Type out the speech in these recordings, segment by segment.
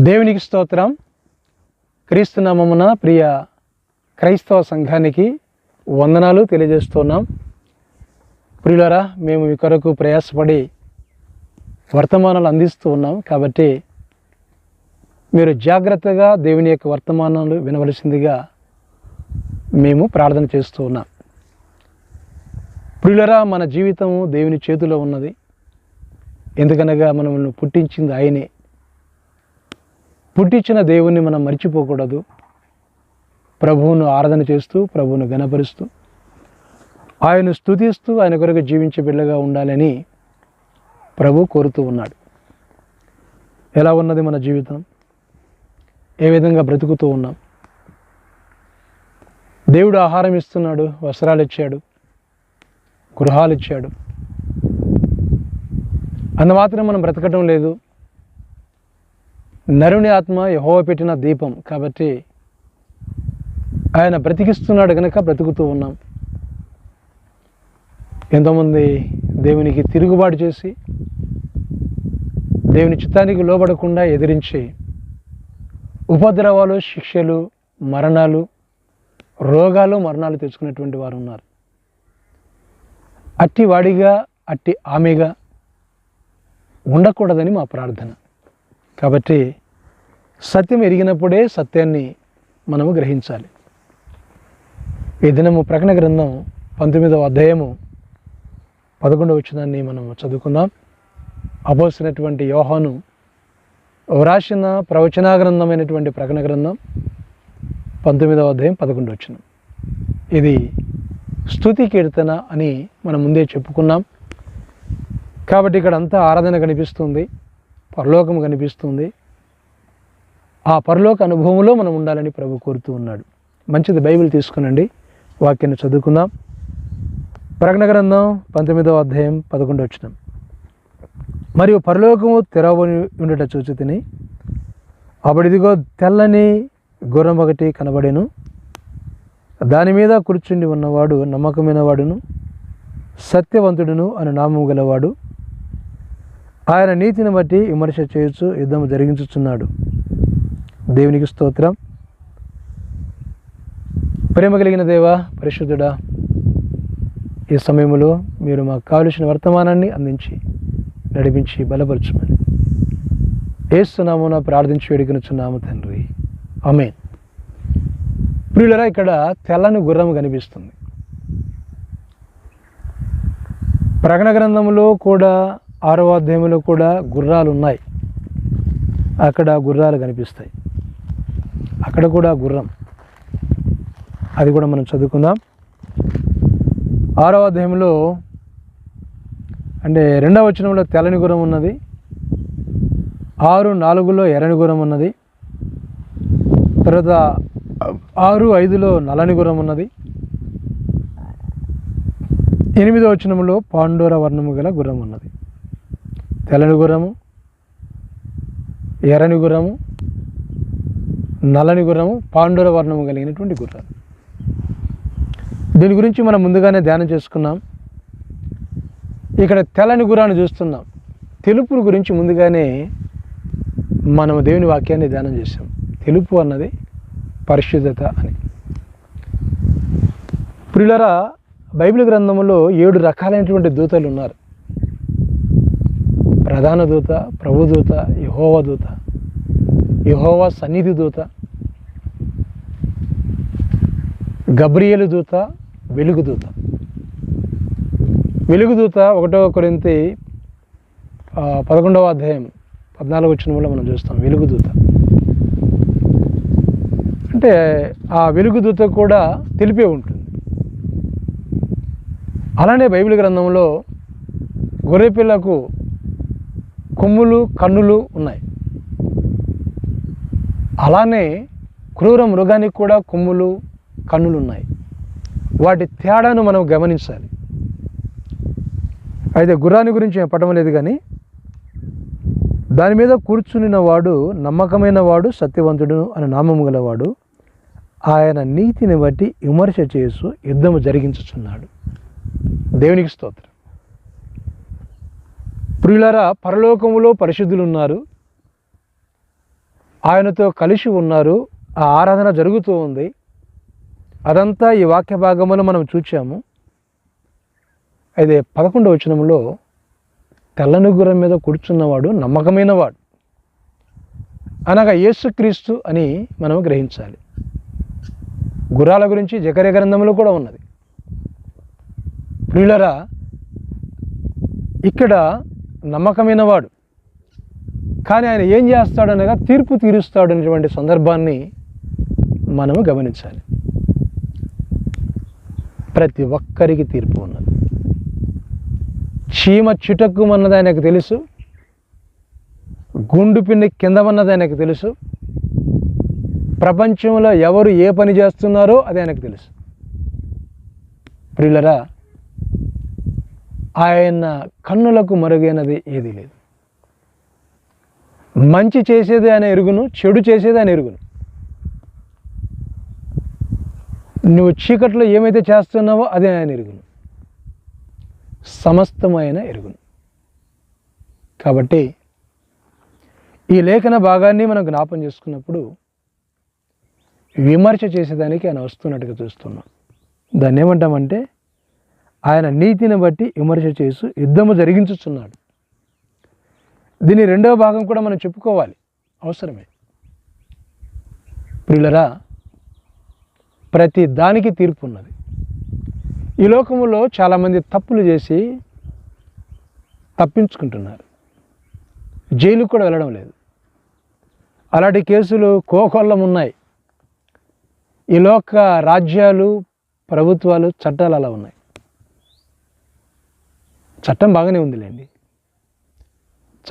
దేవునికి స్తోత్రం. క్రీస్తునామమున ప్రియ క్రైస్తవ సంఘానికి వందనాలు తెలియజేస్తున్నాం. ప్రియులరా మేము మీ కొరకు ప్రయాసపడి వర్తమానాలు అందిస్తూ ఉన్నాం. కాబట్టి మీరు జాగ్రత్తగా దేవుని యొక్క వర్తమానాలు వినవలసిందిగా మేము ప్రార్థన చేస్తూ ఉన్నాం. ప్రియులరా మన జీవితము దేవుని చేతిలో ఉన్నది. ఎందుకనగా మనల్ని పుట్టించింది ఆయనే. పుట్టించిన దేవుణ్ణి మనం మర్చిపోకూడదు. ప్రభువును ఆరాధన చేస్తూ ప్రభువును గణపరుస్తూ ఆయన స్థుతిస్తూ ఆయన కొరకు జీవించే బిడ్డగా ఉండాలని ప్రభు కోరుతూ ఉన్నాడు. ఎలా ఉన్నది మన జీవితం? ఏ విధంగా బ్రతుకుతూ ఉన్నాం? దేవుడు ఆహారం ఇస్తున్నాడు వస్త్రాలు ఇచ్చాడు గృహాలు ఇచ్చాడు. అంత మాత్రం మనం బ్రతకటం లేదు. నరుని ఆత్మ యహోవ పెట్టిన దీపం కాబట్టి ఆయన బ్రతికిస్తున్నాడు కనుక బ్రతుకుతూ ఉన్నాం. ఎంతోమంది దేవునికి తిరుగుబాటు చేసి దేవుని చిత్తానికి లోబడకుండా ఎదిరించి ఉపద్రవాలు శిక్షలు మరణాలు రోగాలు మరణాలు తెచ్చుకునేటువంటి వారు ఉన్నారు. అట్టి వాడిగా అట్టి ఆమెగా ఉండకూడదని మా ప్రార్థన. కాబట్టి సత్యం ఎరిగినప్పుడే సత్యాన్ని మనము గ్రహించాలి. ఈ దినము ప్రకటన గ్రంథం పంతొమ్మిదవ అధ్యాయము పదకొండవ వచ్చినాన్ని మనం చదువుకుందాం. అపోసినటువంటి యోహాను వ్రాసిన ప్రవచనా గ్రంథమైనటువంటి ప్రకటన గ్రంథం పంతొమ్మిదవ అధ్యాయం పదకొండు వచ్చిన ఇది స్తుతి కీర్తన అని మనం ముందే చెప్పుకున్నాం. కాబట్టి ఇక్కడ అంతా ఆరాధన కనిపిస్తుంది పరలోకం కనిపిస్తుంది. ఆ పరలోక అనుభవంలో మనం ఉండాలని ప్రభు కోరుతూ ఉన్నాడు. మంచిది బైబిల్ తీసుకునండి వాక్యాన్ని చదువుకుందాం. ప్రకటన గ్రంథం పంతొమ్మిదవ అధ్యాయం పదకొండు వచ్చిన మరియు పరలోకము తెరవని ఉండట చూచి తిని అప్పుడిదిగో తెల్లని గుర్రం ఒకటి కనబడెను. దాని మీద కూర్చుండి ఉన్నవాడు నమ్మకమైన వాడును సత్యవంతుడును అని నామం గలవాడు. ఆయన నీతిని బట్టి విమర్శ చేయొచ్చు యుద్ధం జరిగించుచున్నాడు. దేవునికి స్తోత్రం. ప్రేమ కలిగిన దేవ పరిశుద్ధుడా ఈ సమయంలో మీరు మాకు కావలసిన వర్తమానాన్ని అందించి నడిపించి బలపరచమని. ఏస్తున్నామున ప్రార్థించి వేడుకనుచున్నాము తండ్రి. అమెన్ ప్రియులరా ఇక్కడ తెల్లని గుర్రం కనిపిస్తుంది. ప్రకటన గ్రంథంలో కూడా ఆరవ అధ్యాయంలో కూడా గుర్రాలు ఉన్నాయి అక్కడ గుర్రాలు కనిపిస్తాయి. అక్కడ కూడా గుర్రం. అది కూడా మనం చదువుకుందాం. ఆరవ అధ్యాయంలో అంటే రెండవ వచనంలో తెల్లని గుర్రం ఉన్నది. ఆరు నాలుగులో ఎర్రని గుర్రం ఉన్నది. తర్వాత ఆరు ఐదులో నల్లని గుర్రం ఉన్నది. ఎనిమిదో వచనంలో పాండోర వర్ణము గల గుర్రం ఉన్నది. తెల్లని గుర్రము ఎర్రని గుర్రము నల్లని గుర్రము పాండోర వర్ణము కలిగినటువంటి గుర్రం దీని గురించి మనం ముందుగానే ధ్యానం చేసుకున్నాం. ఇక్కడ తెల్లని గుర్రాన్ని చూస్తున్నాం. తెలుపు గురించి ముందుగానే మనం దేవుని వాక్యాన్ని ధ్యానం చేసాం తెలుపు అన్నది పరిశుద్ధత అని. ప్రియులరా బైబిల్ గ్రంథంలో ఏడు రకాలైనటువంటి దూతలు ఉన్నారు. ప్రధాన దూత ప్రభుదూత యహోవ దూత యహోవ సన్నిధి దూత గబ్రియలు దూత వెలుగు దూత. వెలుగు దూత ఒకటో కొరింతి పదకొండవ అధ్యాయం పద్నాలుగు వచ్చిన మనం చూస్తాం. వెలుగు దూత. అంటే ఆ వెలుగుదూత కూడా తెలిపే ఉంటుంది. అలానే బైబిల్ గ్రంథంలో గొర్రెపిల్లకు కొమ్ములు కన్నులు ఉన్నాయి. అలానే క్రూర మృగానికి కూడా కొమ్ములు కన్నులు ఉన్నాయి. వాటి తేడాను మనం గమనించాలి. అయితే గుర్రాన్ని గురించి నేను పట్టడం లేదు కానీ దాని మీద కూర్చునిన వాడు నమ్మకమైన వాడు సత్యవంతుడు అనే నామము గలవాడు ఆయన నీతిని బట్టి విమర్శ చేస్తూ యుద్ధము జరిగించుచున్నాడు. దేవునికి స్తోత్రం. ప్రియులరా పరలోకములో పరిశుద్ధులు ఉన్నారు ఆయనతో కలిసి ఉన్నారు. ఆ ఆరాధన జరుగుతూ ఉంది. అదంతా ఈ వాక్య భాగంలో మనం చూచాము. అయితే పదకొండవ వచనంలో తెల్లని గుర్రం మీద కూర్చున్నవాడు నమ్మకమైన వాడు అనగా యేసుక్రీస్తు అని మనం గ్రహించాలి. గుర్రాల గురించి జకర్య గ్రంథంలో కూడా ఉన్నది. ప్రియులరా ఇక్కడ నమ్మకమైన వాడు. కానీ ఆయన ఏం చేస్తాడనగా తీర్పు తీరుస్తాడు అనేటువంటి సందర్భాన్ని మనము గమనించాలి. ప్రతి ఒక్కరికి తీర్పు ఉన్నది. చీమ చిటక్కుమన్నది ఆయనకు తెలుసు. గుండు పిండి కిందమన్నది ఆయనకు తెలుసు. ప్రపంచంలో ఎవరు ఏ పని చేస్తున్నారో అది ఆయనకు తెలుసు. ప్రియులరా ఆయన కన్నులకు మరుగైనది ఏదీ లేదు. మంచి చేసేది ఆయన ఎరుగును చెడు చేసేది ఆయన ఎరుగును. నువ్వు చీకట్లో ఏమైతే చేస్తున్నావో అదే ఆయన ఎరుగును. సమస్తమైన ఎరుగును. కాబట్టి ఈ లేఖన భాగాన్ని మనం జ్ఞాపం చేసుకున్నప్పుడు విమర్శ చేసేదానికి ఆయన వస్తున్నట్టుగా చూస్తున్నాం. దాన్ని ఏమంటామంటే ఆయన నీతిని బట్టి విమర్శ చేస్తూ యుద్ధము జరిగించుచున్నాడు. దీని రెండవ భాగం కూడా మనం చెప్పుకోవాలి. అవసరమే. ప్రియులరా ప్రతి దానికి తీర్పు ఉన్నది. ఈ లోకములో చాలామంది తప్పులు చేసి తప్పించుకుంటున్నారు. జైలుకు కూడా వెళ్ళడం లేదు. అలాంటి కేసులు కోకొల్లం ఉన్నాయి ఈ లోక రాజ్యాలు ప్రభుత్వాలు చట్టాలు అలా ఉన్నాయి. చట్టం బాగానే ఉందిలేండి.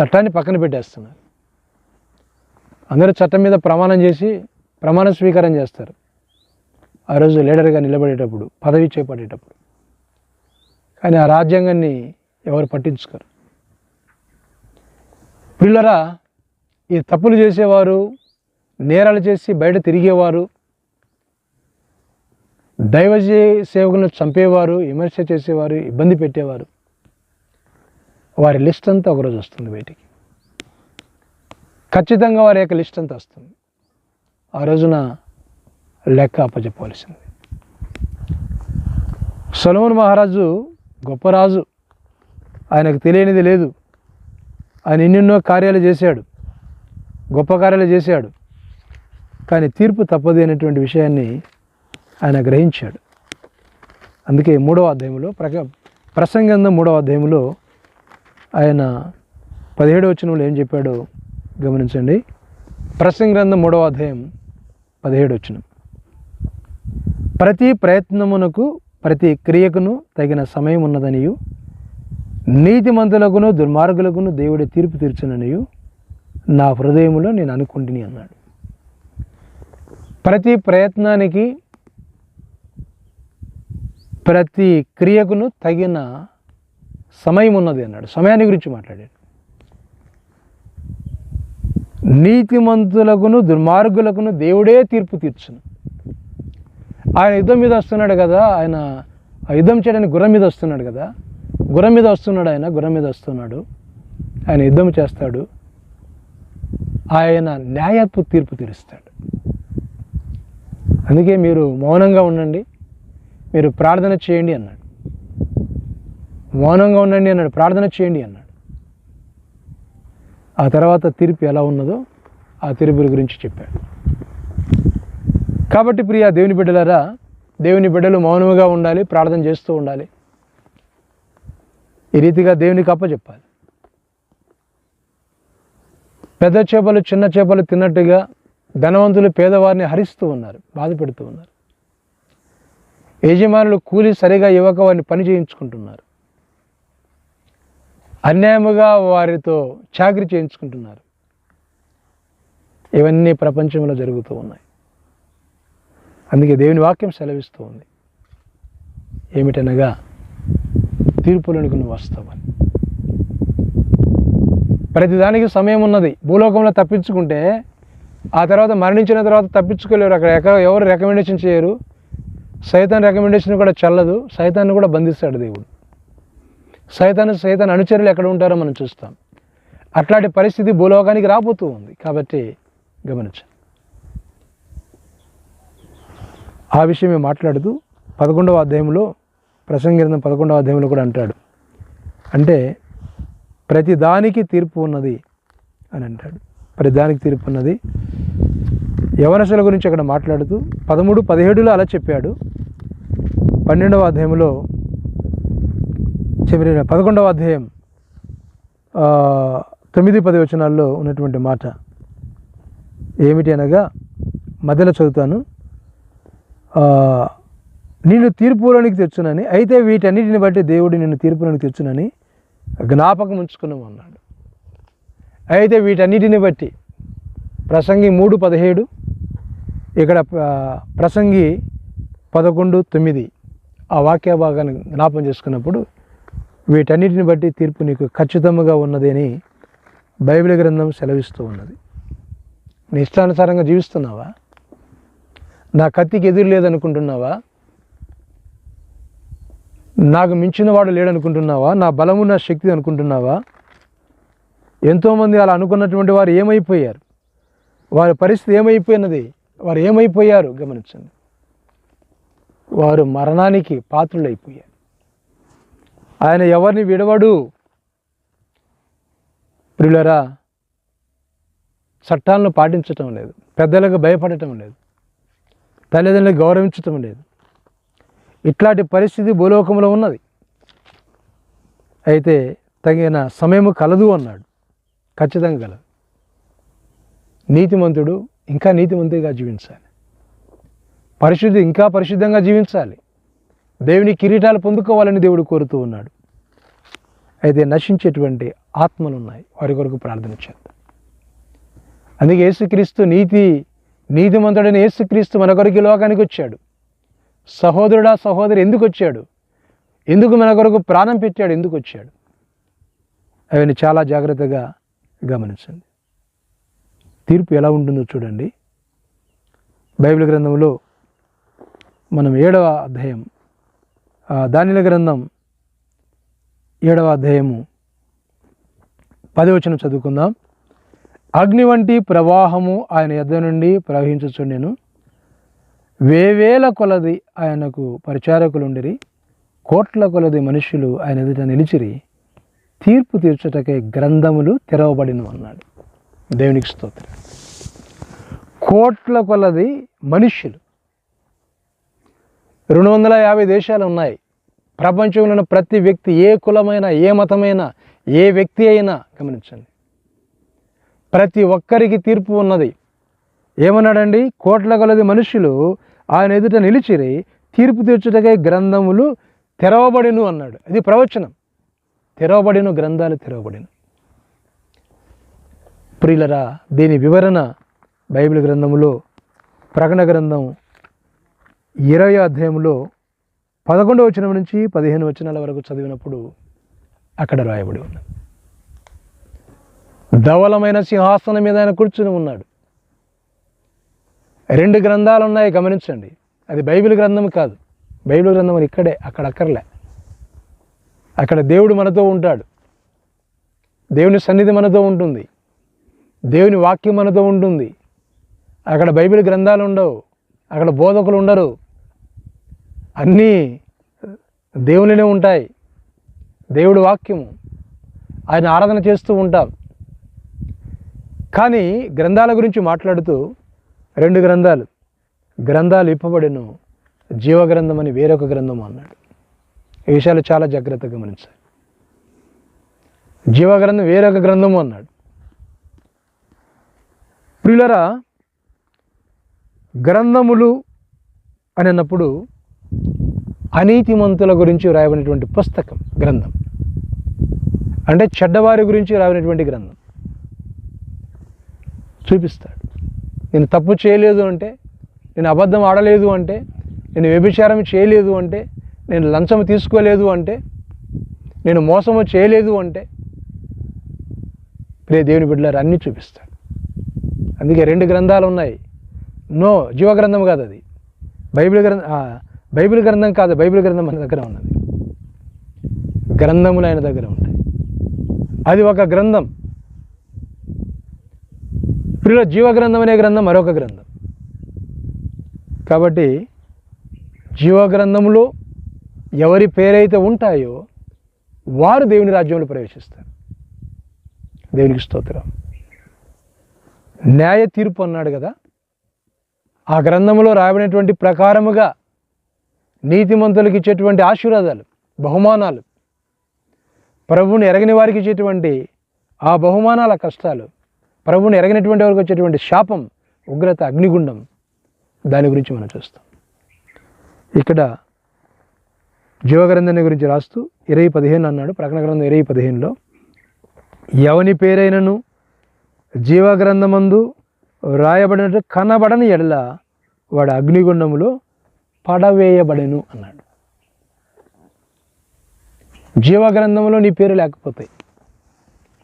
చట్టాన్ని పక్కన పెట్టేస్తున్నారు. అందరూ చట్టం మీద ప్రమాణం చేసి ప్రమాణ స్వీకారం చేస్తారు. ఆ రోజు లీడర్గా నిలబడేటప్పుడు పదవి చేపట్టేటప్పుడు. కానీ ఆ రాజ్యాంగాన్ని ఎవరు పట్టించుకోరు. పిల్లరా ఈ తప్పులు చేసేవారు నేరాలు చేసి బయట తిరిగేవారు దైవ సేవకులను చంపేవారు విమర్శ చేసేవారు ఇబ్బంది పెట్టేవారు. వారి లిస్ట్ అంతా ఒకరోజు వస్తుంది బయటికి. ఖచ్చితంగా వారి యొక్క లిస్ట్ అంతా వస్తుంది. ఆ రోజున లెక్క అప్పచెప్పవలసింది. సొలమన్ మహారాజు గొప్ప రాజు. ఆయనకు తెలియనిది లేదు. ఆయన ఎన్నెన్నో కార్యాలు చేశాడు. గొప్ప కార్యాలు చేశాడు. కానీ తీర్పు తప్పదు అనేటువంటి విషయాన్ని ఆయన గ్రహించాడు. అందుకే మూడవ అధ్యాయంలో ప్రక ప్రసంగంద మూడవ అధ్యాయంలో ఆయన పదిహేడవ వచనంలో ఏం చెప్పాడో గమనించండి. ప్రసంగ్రంథం మూడవ అధ్యాయం పదిహేడు వచనం. ప్రతి ప్రయత్నమునకు ప్రతి క్రియకును తగిన సమయం ఉన్నదనియు నీతిమంతులకును దుర్మార్గులకును దేవుడి తీర్పు తీర్చుననియు నా హృదయంలో నేను అనుకుంటుని అన్నాడు. ప్రతి ప్రయత్నానికి ప్రతి క్రియకును తగిన సమయం ఉన్నది అన్నాడు. సమయాన్ని గురించి మాట్లాడాడు. నీతిమంతులకును దుర్మార్గులకును దేవుడే తీర్పు తీర్చును. ఆయన యుద్ధం మీద వస్తున్నాడు కదా ఆయన ఆ యుద్ధం చేయడానికి గుర్రం మీద వస్తున్నాడు కదా గుర్రం మీద వస్తున్నాడు ఆయన గుర్రం మీద వస్తున్నాడు. ఆయన యుద్ధం చేస్తాడు. ఆయన న్యాయపు తీర్పు తీరుస్తాడు. అందుకే మీరు మౌనంగా ఉండండి. మీరు ప్రార్థన చేయండి అన్నాడు. మౌనంగా ఉండండి అన్నాడు ప్రార్థన చేయండి అన్నాడు. ఆ తర్వాత తీర్పు ఎలా ఉన్నదో ఆ తీర్పుల గురించి చెప్పాడు. కాబట్టి ప్రియ దేవుని బిడ్డలారా దేవుని బిడ్డలు మౌనముగా ఉండాలి ప్రార్థన చేస్తూ ఉండాలి. ఈ రీతిగా దేవునికి అప్పచెప్పాలి. పెద్ద చేపలు చిన్న చేపలు తిన్నట్టుగా ధనవంతులు పేదవారిని హరిస్తూ ఉన్నారు బాధ పెడుతూ ఉన్నారు. యజమానులు కూలి సరిగా ఇవ్వక వారిని పని చేయించుకుంటున్నారు. అన్యాయముగా వారితో చాకరీ చేయించుకుంటున్నారు. ఇవన్నీ ప్రపంచంలో జరుగుతూ ఉన్నాయి. అందుకే దేవుని వాక్యం సెలవిస్తూ ఉంది. ఏమిటనగా తీర్పులకు నువ్వు వస్తావని. ప్రతిదానికి సమయం ఉన్నది. భూలోకంలో తప్పించుకుంటే ఆ తర్వాత మరణించిన తర్వాత తప్పించుకోలేరు. అక్కడ ఎక్కడ ఎవరు రికమెండేషన్ చేయరు. సైతాన్ రికమెండేషన్ కూడా చల్లదు సైతాన్ని కూడా బంధిస్తాడు దేవుడు. సైతాన్ సైతాన్ అనుచరులు ఎక్కడ ఉంటారో మనం చూస్తాం. అట్లాంటి పరిస్థితి భూలోకానికి రాబోతూ ఉంది. కాబట్టి గమనించండి. ఆ విషయమే మాట్లాడుతూ పదకొండవ అధ్యాయంలో ప్రసంగిరణం పదకొండవ అధ్యాయంలో కూడా అంటాడు. అంటే ప్రతి దానికి తీర్పు ఉన్నది అని అంటాడు. ప్రతి దానికి తీర్పు ఉన్నది యవనశల గురించి అక్కడ మాట్లాడుతూ పదమూడు పదిహేడులో అలా చెప్పాడు. పన్నెండవ అధ్యాయంలో చెప్పిన పదకొండవ అధ్యాయం తొమ్మిది పది వచనాల్లో ఉన్నటువంటి మాట. ఏమిటి అనగా మధ్యలో చదువుతాను. నేను తీర్పులోనికి తెచ్చునని అయితే వీటన్నిటిని బట్టి దేవుడు నిన్ను తీర్పులోనికి తెచ్చునని జ్ఞాపకం ఉంచుకున్నాం అన్నాడు. అయితే వీటన్నిటిని బట్టి ప్రసంగి మూడు పదిహేడు ఇక్కడ ప్రసంగి పదకొండు తొమ్మిది ఆ వాక్య భాగాన్ని జ్ఞాపం చేసుకున్నప్పుడు వీటన్నిటిని బట్టి తీర్పు నీకు ఖచ్చితంగా ఉన్నది అని బైబిల్ గ్రంథం సెలవిస్తూ ఉన్నది. నీ ఇష్టానుసారంగా జీవిస్తున్నావా? నా కత్తికి ఎదురు లేదనుకుంటున్నావా? నాకు మించిన వాడు లేడనుకుంటున్నావా? నా బలము నా శక్తి అనుకుంటున్నావా? ఎంతోమంది అలా అనుకున్నటువంటి వారు ఏమైపోయారు? వారి పరిస్థితి ఏమైపోయినది? వారు ఏమైపోయారు గమనించండి. వారు మరణానికి పాత్రులైపోయారు. ఆయన ఎవరిని విడవడు? ప్రియులరా చట్టాలను పాటించటం లేదు పెద్దలకు భయపడటం లేదు తల్లిదండ్రులు గౌరవించటం లేదు. ఇట్లాంటి పరిస్థితి భూలోకంలో ఉన్నది. అయితే తగిన సమయము కలదు అన్నాడు. ఖచ్చితంగా కలదు. నీతిమంతుడు ఇంకా నీతిమంతుడిగా జీవించాలి. పరిశుద్ధి ఇంకా పరిశుద్ధంగా జీవించాలి. దేవుని కిరీటాలు పొందుకోవాలని దేవుడు కోరుతూ ఉన్నాడు. అయితే నశించేటువంటి ఆత్మలు ఉన్నాయి. వారి కొరకు ప్రార్థన చేద్దాం. అందుకే యేసుక్రీస్తు నీతి నీతిమంతుడైన యేసుక్రీస్తు మన కొరకు లోకానికి వచ్చాడు. సహోదరుడా సహోదరి ఎందుకు వచ్చాడు? ఎందుకు మన కొరకు ప్రాణం పెట్టాడు? ఎందుకు వచ్చాడు? అవన్నీ చాలా జాగ్రత్తగా గమనించండి. తీర్పు ఎలా ఉంటుందో చూడండి. బైబిల్ గ్రంథంలో మనం ఏడవ అధ్యాయం దానిల గ్రంథం ఏడవ అధ్యాయము పదవచనం చదువుకుందాం. అగ్ని వంటి ప్రవాహము ఆయన ఎద్ద నుండి ప్రవహించుచుండెను. వేవేల కొలది ఆయనకు పరిచారకులుండిరి. కోట్ల కొలది మనుషులు ఆయన ఎదుట నిలిచిరి. తీర్పు తీర్చుటకై గ్రంథములు తెరవబడిన అన్నాడు దేవునికి స్తోత్రం. కోట్ల కొలది మనుష్యులు. రెండు వందల యాభై దేశాలు ఉన్నాయి. ప్రపంచంలో ప్రతి వ్యక్తి ఏ కులమైన ఏ మతమైనా ఏ వ్యక్తి అయినా గమనించండి. ప్రతి ఒక్కరికి తీర్పు ఉన్నది. ఏమన్నాడండి? కోట్ల కొలది మనుషులు ఆయన ఎదుట నిలిచిరి తీర్పు తీర్చుటకై గ్రంథములు తెరవబడిను అన్నాడు. అది ప్రవచనం. తెరవబడిన గ్రంథాలు తెరవబడిన. ప్రియులరా దీని వివరణ బైబిల్ గ్రంథములో ప్రకటన గ్రంథం ఇరవై అధ్యాయంలో పదకొండవ వచనం నుంచి పదిహేను వచనాల వరకు చదివినప్పుడు అక్కడ రాయబడి ఉన్నది. ధవలమైన సింహాసనం మీద ఆయన కూర్చుని ఉన్నాడు. రెండు గ్రంథాలు ఉన్నాయి గమనించండి. అది బైబిల్ గ్రంథం కాదు. బైబిల్ గ్రంథం అని ఇక్కడే అక్కడ అక్కర్లే. అక్కడ దేవుడు మనతో ఉంటాడు. దేవుని సన్నిధి మనతో ఉంటుంది. దేవుని వాక్యం మనతో ఉంటుంది. అక్కడ బైబిల్ గ్రంథాలు ఉండవు. అక్కడ బోధకులు ఉండరు. అన్నీ దేవునినే ఉంటాయి. దేవుడి వాక్యము. ఆయన ఆరాధన చేస్తూ ఉంటాం. కానీ గ్రంథాల గురించి మాట్లాడుతూ రెండు గ్రంథాలు. గ్రంథాలు ఇప్పబడిను జీవగ్రంథం అని వేరొక గ్రంథం అన్నాడు. ఈ విషయాలు చాలా జాగ్రత్తగా గమనించాలి. జీవగ్రంథం వేరొక గ్రంథము అన్నాడు. ప్రియులరా గ్రంథములు అని అన్నప్పుడు అనీతిమంతుల గురించి రాయబడినటువంటి పుస్తకం గ్రంథం. అంటే చెడ్డవారి గురించి రాయబడినటువంటి గ్రంథం. చూపిస్తాడు. నేను తప్పు చేయలేదు అంటే నేను అబద్ధం ఆడలేదు అంటే నేను వ్యభిచారం చేయలేదు అంటే నేను లంచం తీసుకోలేదు అంటే నేను మోసము చేయలేదు అంటే ప్రే దేవుని బిడ్డలారు అన్నీ చూపిస్తాడు. అందుకే రెండు గ్రంథాలు ఉన్నాయి. నో జీవ గ్రంథం కాదు అది. బైబిల్ గ్రంథం బైబిల్ గ్రంథం కాదు బైబిల్ గ్రంథం మన దగ్గర ఉన్నది. గ్రంథములు ఆయన దగ్గర ఉంటాయి. అది ఒక గ్రంథం. ప్రియుల జీవ గ్రంథం అనే గ్రంథం మరొక గ్రంథం. కాబట్టి జీవ ఎవరి పేరైతే ఉంటాయో వారు దేవుని రాజ్యంలో ప్రవేశిస్తారు. దేవునికి స్తోత్రం. న్యాయ తీర్పు అన్నాడు కదా. ఆ గ్రంథంలో రాయబడినటువంటి ప్రకారముగా నీతిమంతులకు ఇచ్చేటువంటి ఆశీర్వాదాలు బహుమానాలు ప్రభువుని ఎరగని వారికి ఇచ్చేటువంటి ఆ బహుమానాల కష్టాలు ప్రభువుని ఎరగనటువంటి వారికి వచ్చేటువంటి శాపం ఉగ్రత అగ్నిగుండం దాని గురించి మనం చూస్తాం. ఇక్కడ జీవగ్రంథాన్ని గురించి రాస్తూ ఇరవై పదిహేను అన్నాడు ప్రకటన గ్రంథం ఇరవై పదిహేనులో ఎవని పేరైనను జీవగ్రంథమందు వ్రాయబడినట్టు కనబడని ఎడల వాడు అగ్నిగుండములో పడవేయబడెను అన్నాడు. జీవగ్రంథంలో నీ పేరు లేకపోతాయి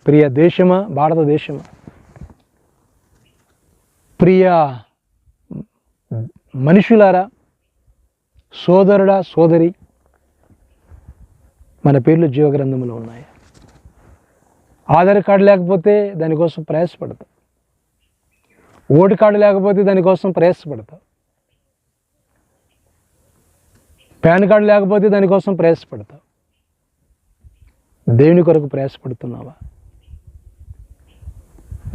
ప్రియ దేశమా భారతదేశమా ప్రియ మనుషులారా సోదరుడా సోదరి మన పేర్లు జీవగ్రంథంలో ఉన్నాయి. ఆధార్ కార్డు లేకపోతే దానికోసం ప్రయాసపడతాం ఓటు కార్డు లేకపోతే దానికోసం ప్రయాసపడతాం పాన్ కార్డు లేకపోతే దానికోసం ప్రయాసపడతాం దేవుని కొరకు ప్రయాసపడుతున్నావా?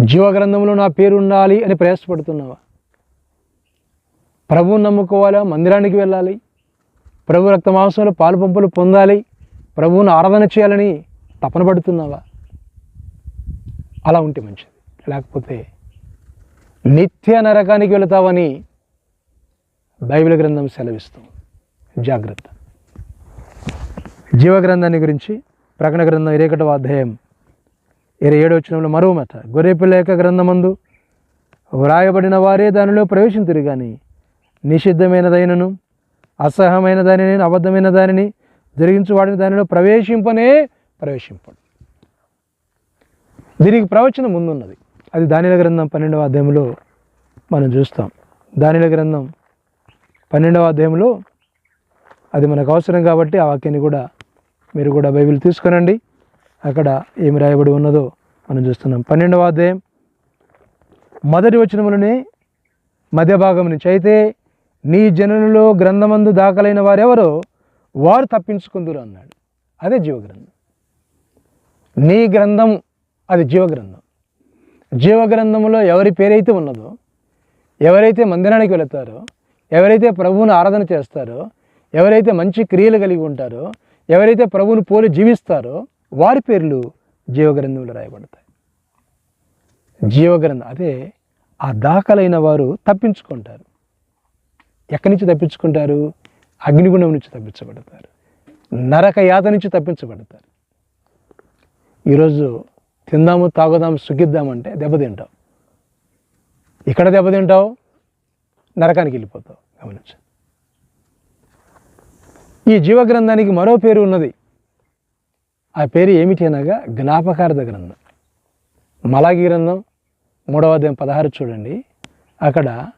జీవగ్రంథంలో నా పేరు ఉండాలి అని ప్రయాసపడుతున్నావా? ప్రభువుని నమ్ముకోవాలా? మందిరానికి వెళ్ళాలి? ప్రభు రక్త మాంసంలో పాలు పంపులు పొందాలి? ప్రభువుని ఆరాధన చేయాలని తపన పడుతున్నావా? అలా ఉంటే మంచిది. లేకపోతే నిత్య నరకానికి వెళతావని బైబిల్ గ్రంథం సెలవిస్తాం జాగ్రత్త. జీవగ్రంథాన్ని గురించి ప్రకటన గ్రంథం ఇరవై ఒకటవ అధ్యాయం ఇరవై ఏడు వచనంలో మరో మాట. గొర్రెపిల్ల యొక్క గ్రంథమందు వ్రాయబడిన వారే దానిలో ప్రవేశింతురు కానీ నిషిద్ధమైనదైనను అసహమైన దానిని అబద్ధమైన దానిని జరిగించు వాడిని దానిలో ప్రవేశింపనే ప్రవేశింపడు. దీనికి ప్రవచనం ముందున్నది. అది దానిల గ్రంథం పన్నెండవ అధ్యాయంలో మనం చూస్తాం. దానిల గ్రంథం పన్నెండవ అధ్యాయంలో అది మనకు అవసరం కాబట్టి ఆ వాక్యాన్ని కూడా మీరు కూడా బైబిల్ తీసుకురండి. అక్కడ ఏమి రాయబడి ఉన్నదో మనం చూస్తున్నాం. పన్నెండవ అధ్యాయం మొదటి వచనములనే మధ్య భాగం నుంచి అయితే నీ జనులలో గ్రంథమందు దాఖలైన వారెవరో వారు తప్పించుకుందరు అన్నాడు. అదే జీవగ్రంథం. నీ గ్రంథం అది జీవగ్రంథం. జీవగ్రంథంలో ఎవరి పేరైతే ఉన్నదో ఎవరైతే మందిరానికి వెళతారో ఎవరైతే ప్రభువును ఆరాధన చేస్తారో ఎవరైతే మంచి క్రియలు కలిగి ఉంటారో ఎవరైతే ప్రభువును పోలి జీవిస్తారో వారి పేర్లు జీవగ్రంథంలో రాయబడతాయి. జీవగ్రంథం అదే ఆ దాఖలైన వారు తప్పించుకుంటారు. ఎక్కడి నుంచి తప్పించుకుంటారు? అగ్నిగుండం నుంచి తప్పించబడతారు. నరక యాత నుంచి తప్పించబడతారు. ఈరోజు తిందాము తాగుదాము సుఖిద్దామంటే దెబ్బతింటావు ఇక్కడ దెబ్బతింటావు నరకానికి వెళ్ళిపోతావు. గమనించు. ఈ జీవగ్రంథానికి మరో పేరు ఉన్నది. ఆ పేరు ఏమిటి అనగా జ్ఞాపకార్థ గ్రంథం. మలాగి గ్రంథం మూడవ అధ్యాయం పదహారు చూడండి. అక్కడ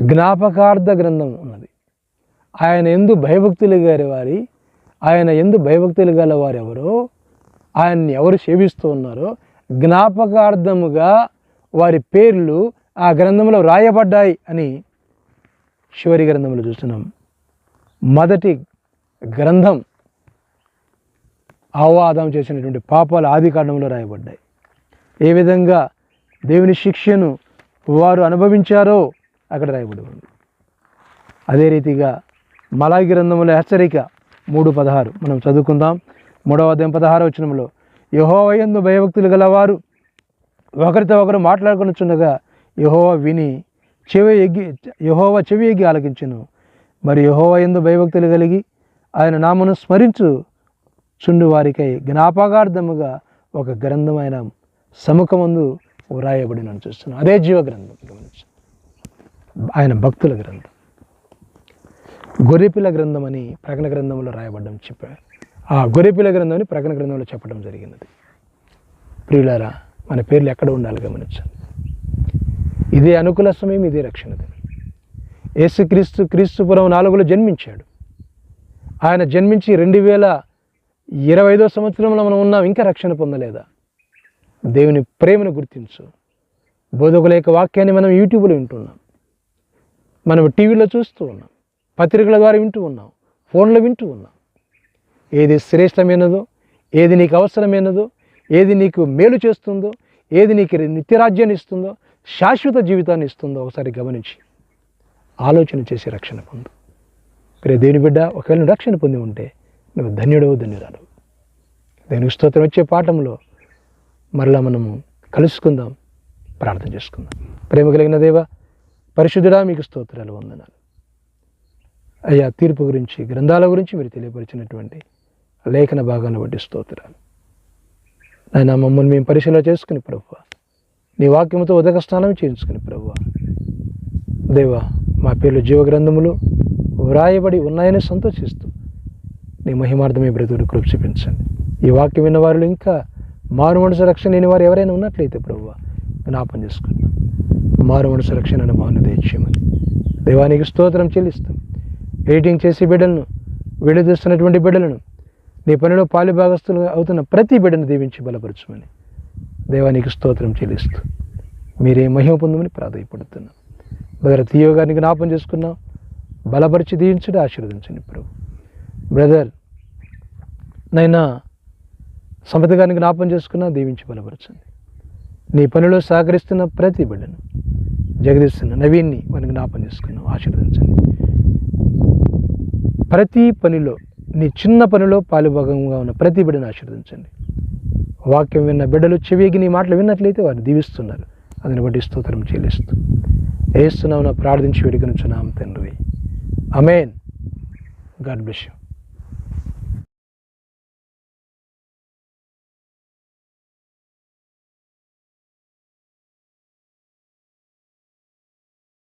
జ్ఞాపకార్థ గ్రంథం ఉన్నది. ఆయన ఎందు భయభక్తులు గారి వారి ఆయన ఎందు భయభక్తులు గల వారెవరో ఆయన్ని ఎవరు సేవిస్తూ ఉన్నారో జ్ఞాపకార్థముగా వారి పేర్లు ఆ గ్రంథంలో రాయబడ్డాయి అని శివరి గ్రంథంలో చూస్తున్నాం. మొదటి గ్రంథం ఆవాదం చేసినటువంటి పాపాలు ఆది కాండంలో రాయబడ్డాయి. ఏ విధంగా దేవుని శిక్షను వారు అనుభవించారో అక్కడ రాయబడి ఉంది అదే రీతిగా మలాయి గ్రంథంలో హెచ్చరిక మూడు పదహారు. మనం చదువుకుందాం. మూడవ అధ్యాయం పదహారు వచనంలో యహోవయందు భయభక్తులు గలవారు ఒకరితో ఒకరు మాట్లాడుకొనిచుండగా యహోవ విని చెవి ఎగ్గి యహోవ చెవి ఎగ్గి ఆలకించును. మరి యహోవ ఎందు భయభక్తులు కలిగి ఆయన నామను స్మరించు చుండు వారికై జ్ఞాపకార్థముగా ఒక గ్రంథమైన సముఖమందు వ్రాయబడినని చూస్తున్నాం. అదే జీవ గ్రంథం. గమనించు ఆయన భక్తుల గ్రంథం. గొర్రెపిల్ల గ్రంథం అని ప్రకటన గ్రంథంలో రాయబడ్డం చెప్పారు. ఆ గొర్రెపిల్ల గ్రంథం అని ప్రకటన గ్రంథంలో చెప్పడం జరిగినది. ప్రియులారా మన పేర్లు ఎక్కడ ఉండాలి గమనించండి. ఇదే అనుకూల సమయం ఇదే రక్షణ దినం. యేసుక్రీస్తు క్రీస్తుపురం నాలుగులో జన్మించాడు. ఆయన జన్మించి రెండు వేల ఇరవై ఐదో సంవత్సరంలో మనం ఉన్నాం ఇంకా రక్షణ పొందలేదా? దేవుని ప్రేమను గుర్తించు. బోధకుల యొక్క వాక్యాన్ని మనం యూట్యూబ్లో వింటున్నాం. మనం టీవీలో చూస్తూ ఉన్నాం. పత్రికల ద్వారా వింటూ ఉన్నాం. ఫోన్లో వింటూ ఉన్నాం. ఏది శ్రేష్టమైనదో ఏది నీకు అవసరమైనదో ఏది నీకు మేలు చేస్తుందో ఏది నీకు నిత్యరాజ్యాన్ని ఇస్తుందో శాశ్వత జీవితాన్ని ఇస్తుందో ఒకసారి గమనించి ఆలోచన చేసి రక్షణ పొందు. ప్రే దేవుని బిడ్డ ఒకవేళ నువ్వు రక్షణ పొంది ఉంటే నువ్వు ధన్యుడవు ధన్యురాలు దేవునికి స్తోత్రం వచ్చే పాఠంలో మరలా మనము కలుసుకుందాం ప్రార్థన చేసుకుందాం. ప్రేమ కలిగిన దేవ పరిశుద్ధుడా మీకు స్తోత్రాలు వందనాలు. అయ్యా తీర్పు గురించి గ్రంథాల గురించి మీరు తెలియపరిచినటువంటి లేఖన భాగాన్ని బట్టి స్తోత్రాలు. ఆయన మమ్మల్ని మేము పరిశీలన చేసుకుని ప్రభు నీ వాక్యముతో ఉదక స్నానం చేయించుకుని ప్రభు దేవా మా పేర్లు జీవగ్రంథములు వ్రాయబడి ఉన్నాయని సంతోషిస్తూ నీ మహిమార్థమే బ్రతుకుని కృప్చిపించండి ఈ వాక్యం విన్న వారిలో ఇంకా మారు మనసు రక్షణ లేని వారు ఎవరైనా ఉన్నట్లయితే ప్రభు జ్ఞాపం చేసుకున్నాం మారు మనసు రక్షణ అనుభవాన్ని దయచేయమని. దేవానికి స్తోత్రం చెల్లిస్తాం. ఎడిటింగ్ చేసి బిడ్డలను విడుదీస్తున్నటువంటి బిడ్డలను నీ పనిలో పాలు భాగస్థులు అవుతున్న ప్రతి బిడ్డను దీవించి బలపరచమని దేవానికి స్తోత్రం చెల్లిస్తూ మీరే మహిమ పొందమని ప్రాధాయపడుతున్నాం. బ్రదర్ తీయో గారిని జ్ఞాపం చేసుకున్నాం బలపరిచి దీవించడం ఆశీర్వదించండి ప్రభు. బ్రదర్ నైనా సమత గారిని జ్ఞాపం చేసుకున్నా దీవించి బలపరచండి. నీ పనిలో సహకరిస్తున్న ప్రతి బిడ్డను జగదీస్తున్న నవీన్ని మనం జ్ఞాపం చేసుకున్నాం ఆశీర్వదించండి. ప్రతి పనిలో నీ చిన్న పనిలో పాలుభాగంగా ఉన్న ప్రతి బిడ్డను ఆశీర్వదించండి. వాక్యం విన్న బిడ్డలు చెవికి నీ మాటలు విన్నట్లయితే వారు దీవిస్తున్నారు. అదని బట్టి స్తోత్రం చెల్లిస్తూ వేస్తున్నావు నా ప్రార్థించి వేడుకనుచున్నాం తండ్రి. Amen God bless you.